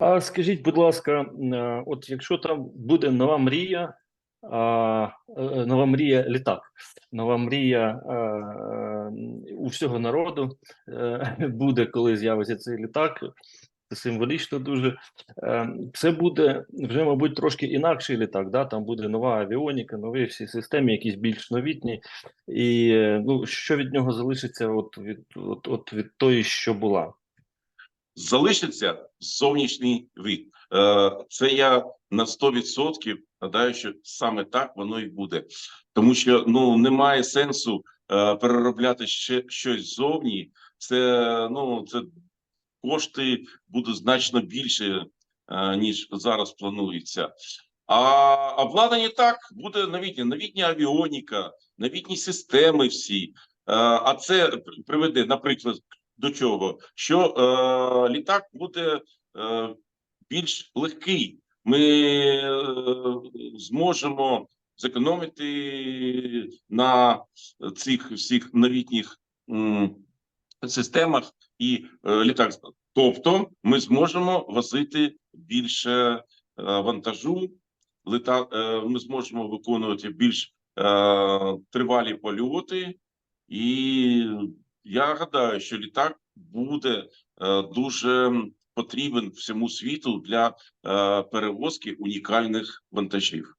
А скажіть, будь ласка, е, от якщо там буде нова мрія, а, е, нова мрія літак, нова мрія е, у всього народу е, буде, коли з'явиться цей літак. Символічно дуже. Е, Це буде вже, мабуть, трошки інакший літак. Да? Там буде нова авіоніка, нові всі системи, якісь більш новітні. І е, ну, що від нього залишиться от від, от, от від тої, що була? Залишиться зовнішній вид. Е, Це я на 100% гадаю, що саме так воно і буде, тому що ну немає сенсу е, переробляти ще щось зовні. Це ну це кошти будуть значно більше, е, ніж зараз планується. А обладнання так буде новітнє, новітня авіоніка, новітні системи всі. А це приведе, наприклад, до чого? Що е, літак буде е, більш легкий. Ми е, зможемо зекономити на цих всіх новітніх м, системах і е, літак. Тобто, ми зможемо возити більше е, вантажу, лита, е, ми зможемо виконувати більш е, тривалі польоти, і я гадаю, що літак буде е, дуже потрібен всьому світу для е, перевозки унікальних вантажів.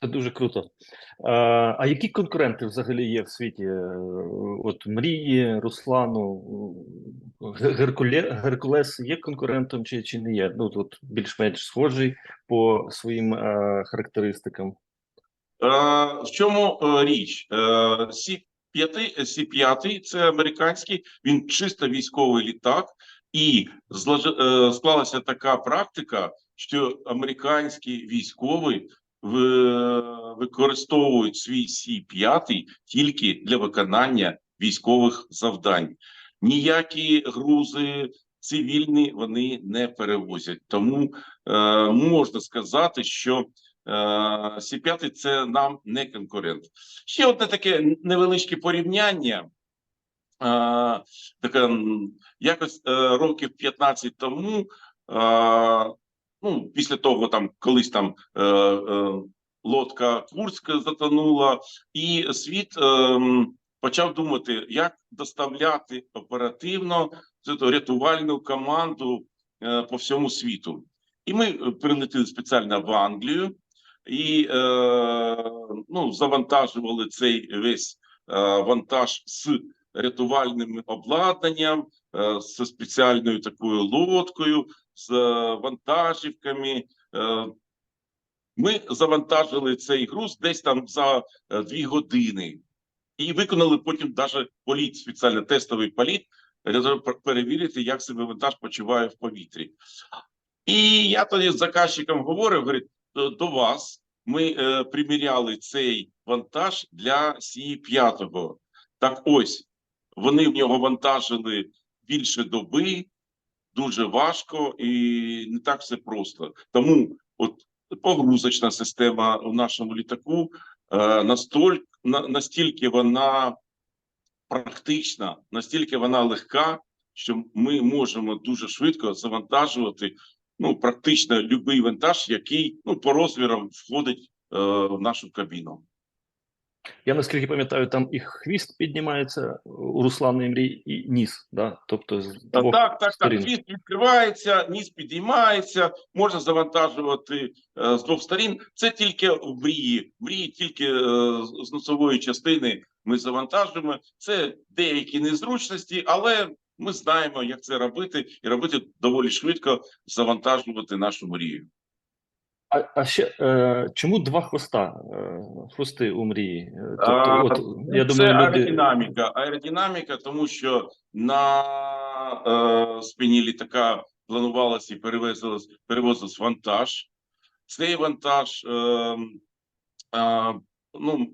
Це дуже круто. А, а які конкуренти взагалі є в світі? Е, От мрії, Руслану, Ге- Геркуле, Геркулес є конкурентом чи, чи не є? Ну тут більш-менш схожий по своїм е, характеристикам. Е, В чому е, річ? Сі 5 Сі 5 це американський, він чисто військовий літак, і е, склалася така практика, що американські військові використовують свій Сі 5 тільки для виконання військових завдань. Ніякі грузи цивільні вони не перевозять. Тому е, можна сказати, що Е, Сі 5 це нам не конкурент. Ще одне таке невеличке порівняння. Е, Таке якось е, років 15 тому, е, ну після того, там колись там е, е, лодка Курська затонула, і світ е, почав думати, як доставляти оперативно цю рятувальну команду е, по всьому світу. І ми е, прилетіли спеціально в Англію і е, ну, завантажували цей весь е, вантаж з рятувальним обладнанням, е, з спеціальною такою лодкою, з е, вантажівками. Е, ми завантажили цей груз десь там за е, дві години і виконали потім навіть політ, спеціально тестовий політ, перевірити, як себе вантаж почуває в повітрі. І я тоді з заказчиком говорив, говорить, до вас ми е, приміряли цей вантаж для Сі 5 Так ось вони в нього вантажили більше доби, дуже важко і не так все просто. Тому от погрузочна система в нашому літаку е, настільки, на, настільки вона практична, настільки вона легка, що ми можемо дуже швидко завантажувати ну практично будь-який вантаж, який ну по розмірам входить е, в нашу кабіну. Я наскільки пам'ятаю, там і хвіст піднімається у Руслана і мрій, і ніс. Да? Тобто з двох Так, так, так. Хвіст відкривається, ніс підіймається, можна завантажувати е, з двох сторін. Це тільки в мрії. Мрії тільки е, з носової частини ми завантажуємо. Це деякі незручності, але ми знаємо, як це робити, і робити доволі швидко завантажувати нашу мрію. А, а ще е, чому два хвоста? Е, хвости у мрії? Е, А, Тобто, от, я це думаю, люди... аеродинаміка. Аеродинаміка, тому що на е, спині літака планувалося і перевозилось, перевозилось вантаж. Цей вантаж, е, е, ну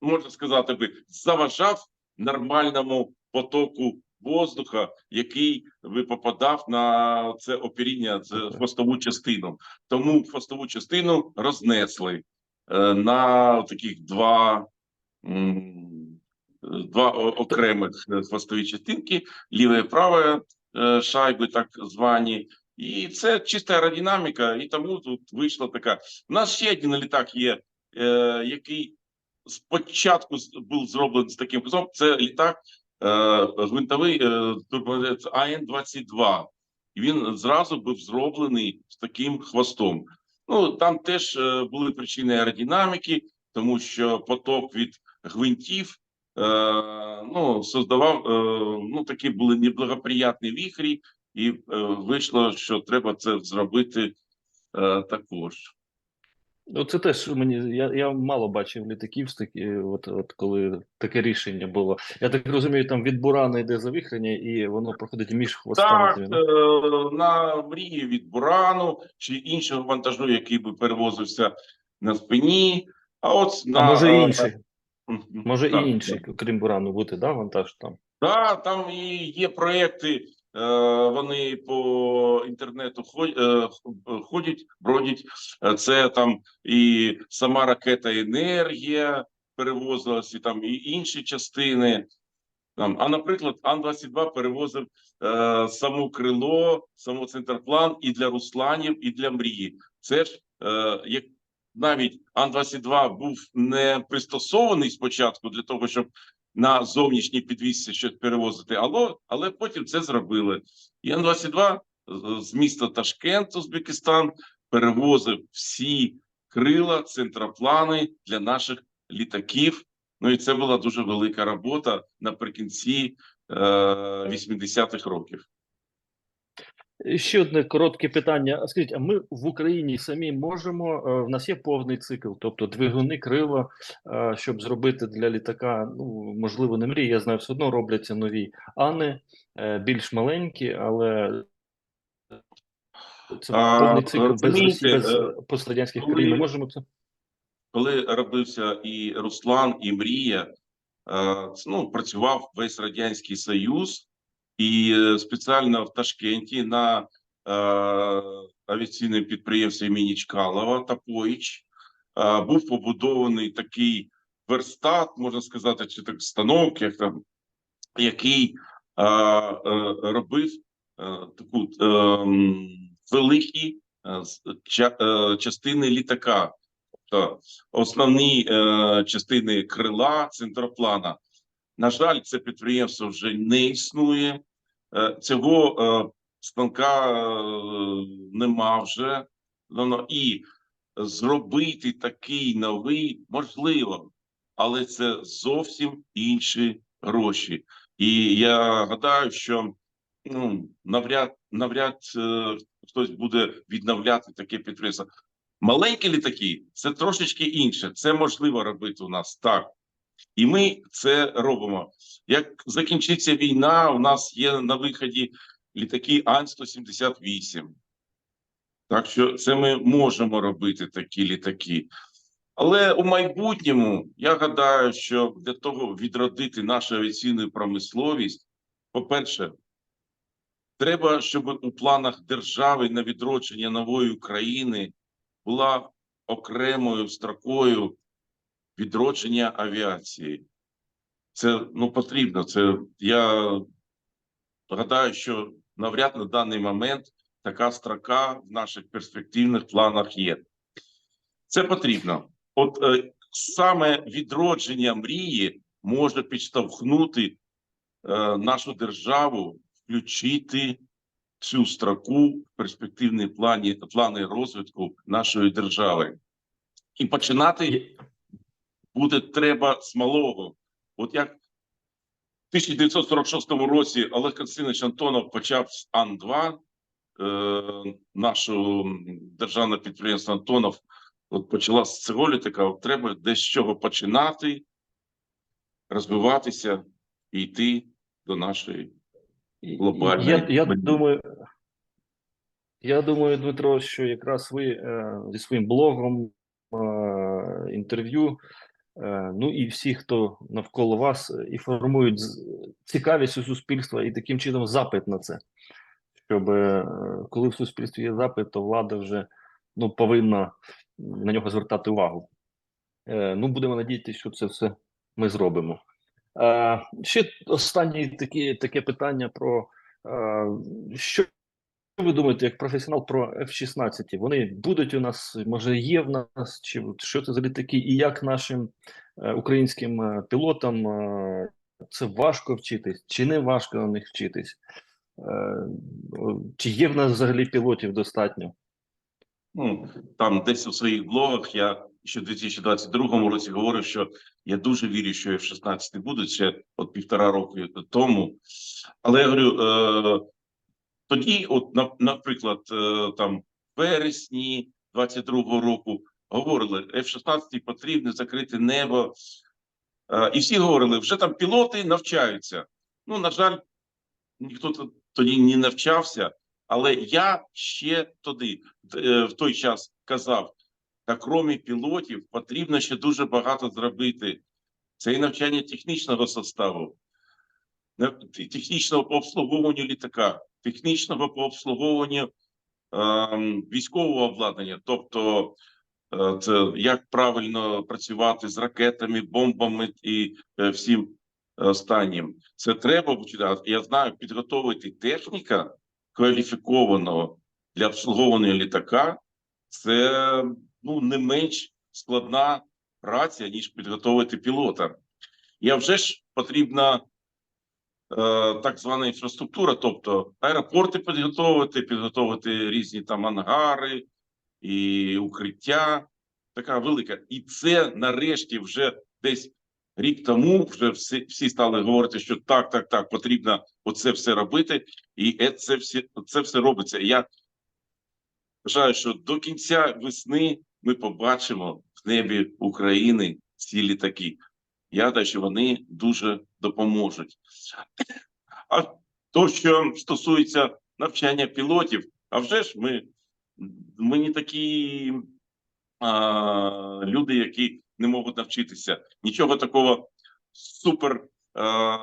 можна сказати би, заважав нормальному потоку воздуха, який би попадав на це опіріння, це хвостову частину. Тому хвостову частину рознесли е, на таких два. Два окремих хвостові частинки, ліве і праве, е, шайби, так звані. І це чиста аеродинаміка, і тому тут вийшла така. У нас ще один літак є, е, який спочатку був зроблений з таким кузовом. Це літак гвинтовий е, АН-22. І він зразу був зроблений з таким хвостом. Ну там теж е, були причини аеродинаміки, тому що поток від гвинтів е, ну, создавав е, ну, такі були неблагоприятні віхрі, і е, вийшло, що треба це зробити е, також. Ну, це теж мені. Я, я мало бачив літаків з такі, от, от коли таке рішення було. Я так розумію, там від бурана йде завихрення, і воно проходить між хвостами. Так, е, на мрії від бурану чи іншого вантажу, який би перевозився на спині. А от на А може е, інший, може так, і інший, крім бурану, бути, да, вантаж там. Да, там і є проекти, вони по інтернету е, ходять, бродять. Е, Це там і сама ракета енергія перевозилась, і там і інші частини. Там, а, наприклад, Ан-22 перевозив е, само крило, само центрплан і для Русланів, і для мрії. Це ж е, як навіть Ан-22 був не пристосований спочатку для того, щоб на зовнішній підвісці щось перевозити, але, але потім це зробили. І Ан-22 з- з міста Ташкент, Узбекистан, перевозив всі крила, центроплани для наших літаків. Ну і це була дуже велика робота наприкінці е, 80-х років. Ще одне коротке питання. А Скажіть, а ми в Україні самі можемо? е, В нас є повний цикл, тобто двигуни, крила, е, щоб зробити для літака, ну можливо, не мрії. Я знаю, все одно робляться нові ани, е, більш маленькі, але це А, повний цикл без Росії, без пострадянських коли- країн. Ми можемо це? коли робився і Руслан, і Мрія, ну, працював весь Радянський Союз, і е, спеціально в Ташкенті на е, авіаційному підприємстві імені Чкалова Тапоїч е, був побудований такий верстат, можна сказати, чи так станок, як там, який е, е, робив е, таку е, великі е, е, частини літака. Тобто основні е, частини крила центроплана. На жаль, це підприємство вже не існує. Е, цього е, станка е, нема вже. І зробити такий новий можливо, але це зовсім інші гроші. І я гадаю, що ну, навряд навряд хтось буде відновляти таке підприємство. Маленькі літаки це трошечки інше. Це можливо робити у нас так. І ми це робимо. Як закінчиться війна, у нас є на виході літаки Ан-178. Так що це ми можемо робити такі літаки. Але у майбутньому я гадаю, що для того відродити нашу авіаційну промисловість, по-перше, треба, щоб у планах держави на відродження нової України була окремою строкою відродження авіації. Це ну потрібно. Це я гадаю, що навряд на даний момент така строка в наших перспективних планах є. Це потрібно. От е, саме відродження мрії може підштовхнути е, нашу державу включити цю строку в перспективні плані, плани розвитку нашої держави. І починати буде треба з малого. От як в 1946 році Олег Константинович Антонов почав з Ан-2, е, нашого державного підприємства Антонов, от почала з цього літака, от треба десь з чого починати, розвиватися і йти до нашої глобальної. Я, я думаю, я думаю, Дмитро, що якраз ви е, зі своїм блогом, е, інтерв'ю, ну і всі, хто навколо вас, е, і формують цікавість у суспільства і таким чином запит на це. Щоб е, коли в суспільстві є запит, то влада вже ну, повинна на нього звертати увагу. Е, ну, будемо надіятися, що це все ми зробимо. Е, ще останнє такі, таке питання про Е, Що ви думаєте, як професіонал про F-16? Вони будуть у нас, може, є в нас, чи що це за літаки, і як нашим е, українським е, пілотам е, це важко вчитись, чи не важко на них вчитись? Чи є в нас взагалі пілотів достатньо? Ну, там десь у своїх блогах я ще в 2022 році говорив, що я дуже вірю, що F-16 будуть ще от півтора року тому. Але я говорю, е, тоді, от, наприклад, е, там вересні 22-го року говорили, F-16 потрібно закрити небо. Е, і всі говорили, вже там пілоти навчаються. Ну, на жаль, ніхто тоді не навчався, але я ще тоді, е, в той час казав, та крім пілотів, потрібно ще дуже багато зробити. Це і навчання технічного составу, технічного по обслуговуванню літака, технічного по обслуговуванню ем, військового обладнання, тобто е, це як правильно працювати з ракетами, бомбами і е, всім останнім. Це треба. Я знаю, підготовити техніка кваліфікованого для обслуговування літака. Це ну не менш складна праця, ніж підготовити пілота. А вже ж потрібна е, так звана інфраструктура, тобто аеропорти підготовити, підготовити різні там ангари і укриття. Така велика. І це нарешті вже десь рік тому вже всі, всі стали говорити, що так, так, так, потрібно оце все робити, і е- це все, це все робиться. Я вважаю, що до кінця весни ми побачимо в небі України ці літаки. Я гадаю, що вони дуже допоможуть. А то, що стосується навчання пілотів, а вже ж ми, ми не такі а, люди, які не можуть навчитися. Нічого такого супер а,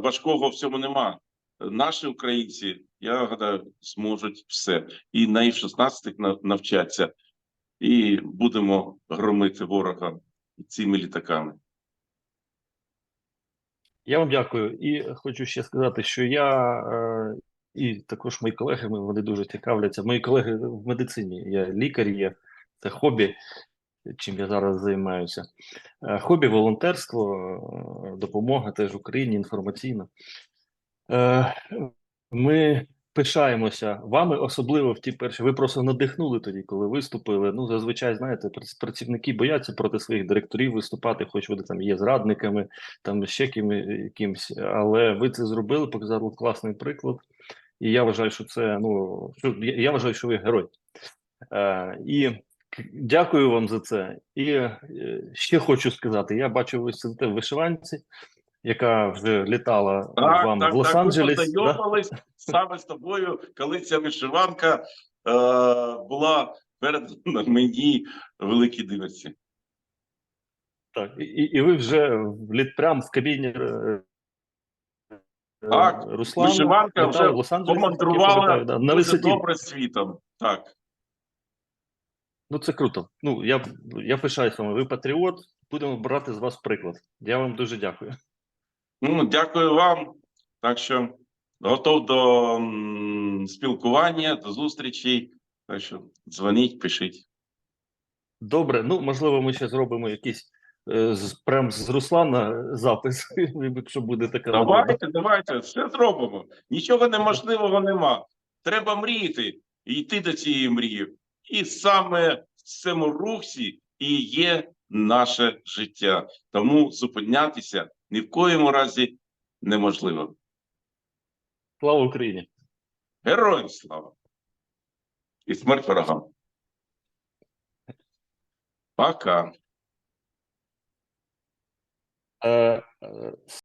важкого в цьому нема. Наші українці, я гадаю, зможуть все. І на F-16 на- навчаться, і будемо громити ворога цими літаками. Я вам дякую. І хочу ще сказати, що я е, і також мої колеги, вони дуже цікавляться. Мої колеги в медицині, я лікар є, це хобі, чим я зараз займаюся. Е, Хобі, волонтерство, е, допомога теж Україні інформаційна. Ми пишаємося вами, особливо в ті перші. Ви просто надихнули тоді, коли виступили. Ну, зазвичай, знаєте, працівники бояться проти своїх директорів виступати, хоч вони там є зрадниками, там ще ким, якимсь. Але ви це зробили, показали класний приклад. І я вважаю, що це ну я вважаю, що ви герой. Е, і дякую вам за це. І е, ще хочу сказати: я бачу, ви сидите в вишиванці, яка вже літала з вами в Лос-Анджелес. да? познайомились саме з тобою, коли ця вишиванка е, була перед мені в великій дивиці. Так, і, і ви вже літ прям в кабіні е, Так, Руслана вишиванка вже так Помандрувала да, на висоті. добре світом. Так. Ну це круто. Ну я я пишаюсь вами. Ви патріот. Будемо брати з вас приклад. Я вам дуже дякую. Ну, дякую вам. Так що готов до спілкування, до зустрічей. Так що дзвоніть, пишіть. Добре, ну можливо, ми ще зробимо якийсь е, прям з Руслана запис, якщо буде така. Давайте, давайте, все зробимо. Нічого неможливого нема. Треба мріяти і йти до цієї мрії. І саме в цьому русі і є наше життя. Тому зупинятися ні в коєму разі неможливо. Слава Україні! Героям слава! І смерть ворогам. Пока. Е, е,